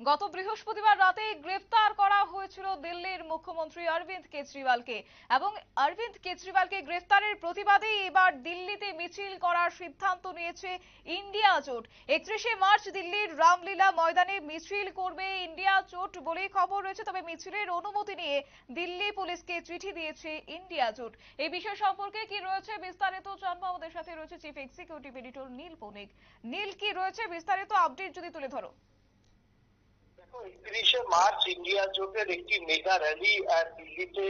গত বৃহস্পতিবার রাতে গ্রেফতার করা হয়েছিল দিল্লির মুখ্যমন্ত্রী অরবিন্দ কেজরিওয়ালকে এবং অরবিন্দ কেজরিওয়ালকে গ্রেফতারের প্রতিবাদে এবার দিল্লিতে মিছিল করার সিদ্ধান্ত নিয়েছে ইন্ডিয়া জোট। একত্রিশে মার্চ দিল্লির রামলীলা ময়দানে মিছিল করবে ইন্ডিয়া জোট বলেই খবর রয়েছে, তবে মিছিলের অনুমতি নিয়ে দিল্লি পুলিশকে চিঠি দিয়েছে ইন্ডিয়া জোট। এই বিষয় সম্পর্কে কি রয়েছে বিস্তারিত জানব আমাদের সাথে রয়েছে chief executive editor Neel Banik Neel, কি রয়েছে বিস্তারিত আপডেট যদি তুলে ধরো? একত্রিশে মার্চ ইন্ডিয়া জোটের একটি মেগা র্যালি দিল্লিতে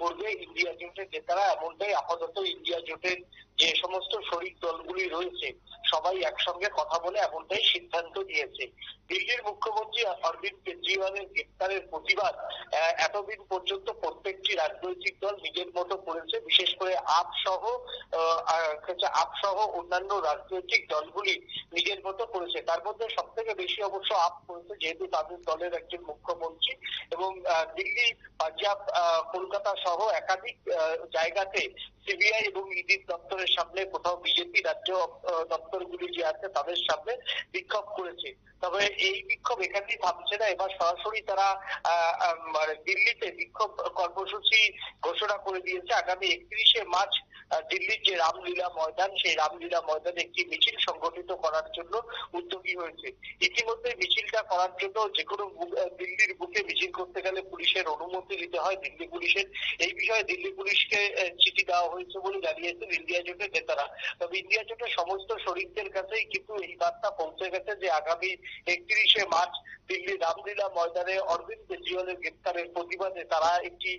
করবে ইন্ডিয়া জোটের নেতারা এমনটাই আপাতত ইন্ডিয়া জোটের যে সমস্ত শরিক দলগুলি রয়েছে, সবাই একসঙ্গে কথা বলে এমনটাই সিদ্ধান্ত নিয়েছে। দিল্লির মুখ্যমন্ত্রী অরবিন্দ কেজরিওয়ালের গ্রেপ্তারের প্রতিবাদ এতদিন পর্যন্ত প্রত্যেকটি রাজনৈতিক দল নিজের মতো করেছে, বিশেষ করে আপ সহ আপ সহ অন্যান্য রাজনৈতিক দলগুলি নিজের মতো করেছে। তার মধ্যে সব থেকে বেশি অবশ্য আপ করেছে যেহেতু তাদের দলের একজন মুখ্যমন্ত্রী এবং দিল্লি, পাঞ্জাব কলকাতা সহ একাধিক জায়গাতে সিবিআই এবং ইডির দপ্তরের সামনে কোথাও বিজেপি রাজ্য দপ্তর দপ্তরগুলি যে আছে তাদের সামনে বিক্ষোভ করেছে। তবে এই বিক্ষোভ এখানেই থামছে না। এবার সরাসরি তারা মানে দিল্লিতে বিক্ষোভ কর্মসূচি ঘোষণা করে দিয়েছে। আগামী একত্রিশে মার্চ দিল্লির যে রামলীলা ময়দান, সেই রামলীলা ময়দানে একটি মিছিল সংগঠিত করার জন্য উদ্যোগী হয়েছে। ইতিমধ্যে মিছিলটা করার জন্য যে কোনো দিল্লির বুকে মিছিল করতে গেলে পুলিশের অনুমতি নিতে হয়। দিল্লি পুলিশের এই বিষয়ে দিল্লি পুলিশকে চিঠি দেওয়া হয়েছে বলে জানিয়েছেন ইন্ডিয়া জোটের নেতারা। তবে ইন্ডিয়া জোটের সমস্ত শরিকদের কাছেই কিন্তু এই বার্তা পৌঁছে গেছে যে আগামী একত্রিশে মার্চ দিল্লির রামলীলা ময়দানে অরবিন্দ কেজরিওয়ালের গ্রেপ্তারের প্রতিবাদে তারা একটি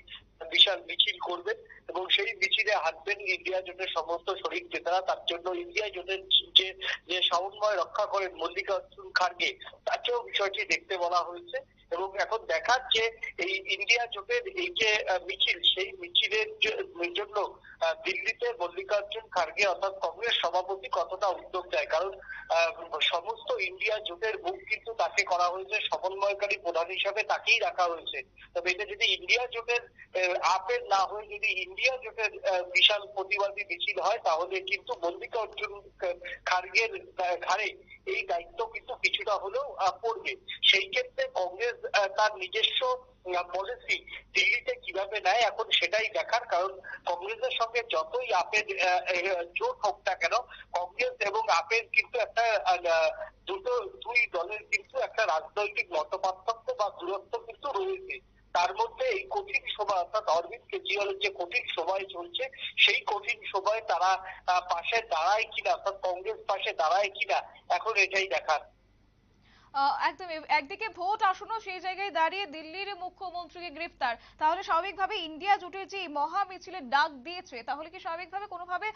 বিশাল মিছিল করবেন এবং সেই মিছিলে হাঁটবেন ইন্ডিয়া জোটের সমস্ত শরিক নেতারা। তার জন্য ইন্ডিয়া জোটের যে যে সমন্বয় রক্ষা করেন মল্লিকার্জুন খার্গে তাকেও বিষয়টি দেখতে বলা হয়েছে। এবং এখন দেখার যে এই ইন্ডিয়া জোটের এই যে মিছিল, সেই মিছিলের জন্য দিল্লিতে মল্লিকার্জুন খার্গে অর্থাৎ কংগ্রেস সভাপতি কতটা উদ্যোগ দেয় কারণ সমস্ত ইন্ডিয়া জোটের মুখ কিন্তু তাকে করা হয়েছে। সমন্বয়কারী প্রধান হিসাবে তাকেই রাখা হয়েছে। তবে এটা যদি ইন্ডিয়া জোটের আপের না হয়ে যদি ইন্ডিয়া জোটের বিশাল প্রতিবাদী মিছিল হয় তাহলে কিন্তু মল্লিকার্জুন খার্গের আহ, ঘাড়ে এই দায়িত্ব কিন্তু কিছুটা হলেও পড়বে। সেই ক্ষেত্রে কংগ্রেস তার নিজস্ব পলিসি দিল্লিতে কীভাবে নেয় এখন সেটাই দেখার। কারণ কংগ্রেসের সঙ্গে যতই আপের জোট হোক না কেন কংগ্রেস এবং আপের কিন্তু একটা দুটো দুই দলের কিন্তু একটা রাজনৈতিক মতপার্থক্য বা দূরত্ব কিন্তু রয়েছে তার মধ্যে এই কঠিন সময় অর্থাৎ কেজরিওয়ালের যে কঠিন সময় চলছে সেই কঠিন সময় তারা পাশে দাঁড়ায় কিনা অর্থাৎ কংগ্রেস পাশে দাঁড়ায় কিনা এখন এটাই দেখার। একদিকে ভোট আসন্ন সেই জায়গায় দাঁড়িয়ে দিল্লির মুখ্যমন্ত্রীকে গ্রেফতার। তাহলে স্বাভাবিকভাবে ইন্ডিয়া জোটের যে মহা মিছিলের ডাক দিয়েছে তাহলে কি স্বাভাবিকভাবে কোনোভাবে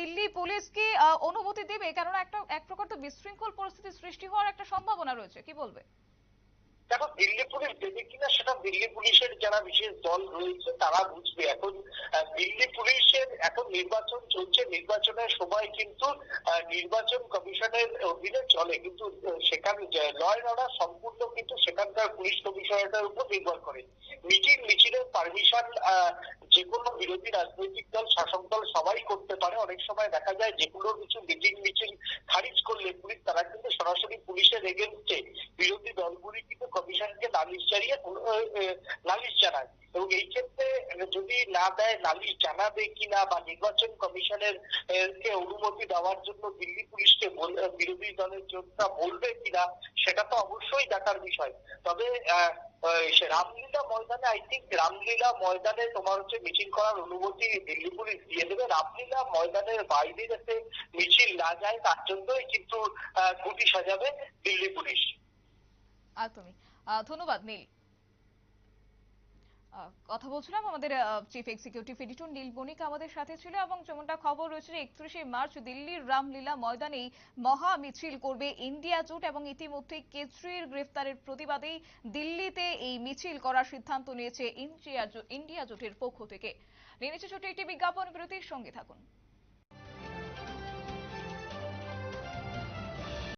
দিল্লি পুলিশ কি আহ, অনুমতি দেবে? কেননা একটা এক প্রকার তো বিশৃঙ্খল পরিস্থিতি সৃষ্টি হওয়ার একটা সম্ভাবনা রয়েছে কি বলবে? দেখো, দিল্লি পুলিশ দেবে কিনা সেটা দিল্লি পুলিশের যারা বিশেষ দল রয়েছে, তারা বুঝবে। এখন দিল্লি পুলিশের এখন নির্বাচন চলছে। নির্বাচনের সময় কিন্তু নির্বাচন কমিশনের অধীনে চলে। কিন্তু সেখানে ল অ্যান্ড অর্ডার সম্পূর্ণ কিন্তু সেখানকার পুলিশ কমিশনারের উপর নির্ভর করে। মিটিং, মিছিলের পারমিশন যে কোনো বিরোধী রাজনৈতিক দল, শাসক দল সবাই করতে পারে। অনেক সময় দেখা যায় যে কোনো কিছু মিটিং, মিছিল, খারিজ করলে পুলিশ, তারা কিন্তু সরাসরি পুলিশের এগেনস্টে বিরোধী দলগুলি কিন্তু কমিশনকে নালিশ জানিয়ে কোনো, আহ, আহ, নালিশ জানায় এবং এই ক্ষেত্রে যদি না দেয়, নালিশ জানাবে কিনা বা নির্বাচন কমিশনের কে অনুমতি দেওয়ার জন্য দিল্লি পুলিশকে বিরোধী দলের জনতা বলবে কিনা, সেটা তো অবশ্যই দেখার বিষয়। তবে রামলীলা ময়দানে আই থিঙ্ক রামলীলা ময়দানে তোমার হচ্ছে মিছিল করার অনুমতি দিল্লি পুলিশ দিয়ে দেবে। রামলীলা ময়দানের বাইরে যাতে মিছিল না যায়, তার জন্যই কিন্তু গুটি সাজাবে দিল্লি পুলিশ। একদমই ধন্যবাদ, নীল। কথা বলছিলাম আমাদের chief executive editor Neel Banik আমাদের সাথে ছিল এবং যেমনটা খবর রয়েছে একত্রিশে মার্চ দিল্লির রামলীলা ময়দানে মহা মিছিল করবে ইন্ডিয়া জোট এবং ইতিমধ্যে কেজরির গ্রেফতারের প্রতিবাদেই দিল্লিতে এই মিছিল করার সিদ্ধান্ত নিয়েছে ইন্ডিয়া জোটের পক্ষ থেকে। নিয়ে ছোট্ট একটি বিজ্ঞাপন বিরতির সঙ্গে থাকুন।